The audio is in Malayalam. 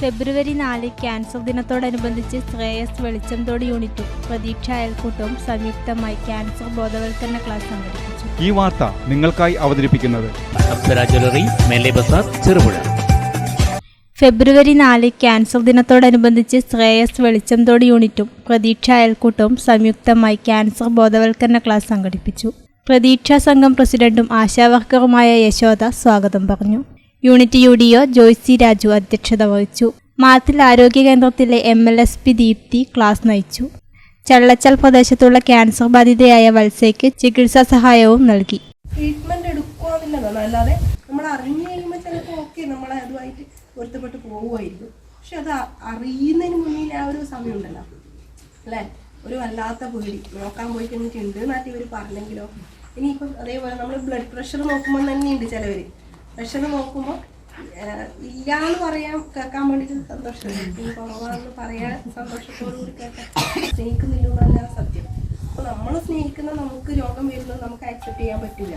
ഫെബ്രുവരി നാല് ക്യാൻസർ ദിനത്തോടനുബന്ധിച്ച് ശ്രേയസ് വെളിച്ചംതോട് യൂണിറ്റും പ്രതീക്ഷ അയൽക്കൂട്ടവും സംയുക്തമായി ക്യാൻസർ ബോധവൽക്കരണ ക്ലാസ് സംഘടിപ്പിച്ചു. ഈ വാർത്ത നിങ്ങൾക്കായി അവതരിപ്പിക്കുന്നത് ചെറുപുഴ. ഫെബ്രുവരി നാല് ക്യാൻസർ ദിനത്തോടനുബന്ധിച്ച് ശ്രേയസ് വെളിച്ചംതോട് യൂണിറ്റും പ്രതീക്ഷ അയൽക്കൂട്ടവും സംയുക്തമായി ക്യാൻസർ ബോധവൽക്കരണ ക്ലാസ് സംഘടിപ്പിച്ചു. പ്രതീക്ഷാ സംഘം പ്രസിഡന്റും ആശാവർക്കറുമായ യശോദ സ്വാഗതം പറഞ്ഞു. Unit U D O Joicy Raju അധ്യക്ഷത വഹിച്ചു. മാത്തിൽ ആരോഗ്യ കേന്ദ്രത്തിലെ M L S P Deepthi class നയിച്ചു. ചള്ളച്ചൽ പ്രദേശത്തുള്ള ക്യാൻസർ ബാധിതയായ വത്സയ്ക്ക് ചികിത്സാ സഹായവും നൽകി. ട്രീറ്റ്മെന്റ് എടുക്കുവാന്നില്ലെന്നാണ് അല്ലാതെ നമ്മൾ അറിഞ്ഞു കഴിയുമ്പോൾ ചിലപ്പോൾ ഓക്കെ നമ്മൾ അതുമായിട്ട് പൊരുത്തപ്പെട്ട് പോകുമായിരിക്കും പക്ഷെ അത് അറിയുന്നതിന് മുന്നിൽ ആ ഒരു സമയമുണ്ടല്ലോ. അല്ലേ? ഒരു വല്ലാത്ത പേടി. നോക്കാൻ പോയി കഴിഞ്ഞിട്ടുണ്ട് എന്നാട്ടി ഇവർ പറഞ്ഞെങ്കിലോ? ഇനിയിപ്പം അതേപോലെ നമ്മൾ ബ്ലഡ് പ്രഷർ നോക്കുമ്പോൾ തന്നെയുണ്ട് ചിലവർ പ്രഷർ നോക്കുമ്പോൾ ഇല്ല എന്ന് പറയാൻ കേൾക്കാൻ വേണ്ടിയിട്ട് സന്തോഷമുണ്ട്. ഈ കുറവാണെന്ന് പറയാൻ സന്തോഷത്തോടു കൂടി കേൾക്കാൻ സ്നേഹിക്കുന്നില്ല സത്യം. അപ്പോൾ നമ്മൾ സ്നേഹിക്കുന്ന നമുക്ക് രോഗം വരുന്നത് നമുക്ക് ആക്സെപ്റ്റ് ചെയ്യാൻ പറ്റില്ല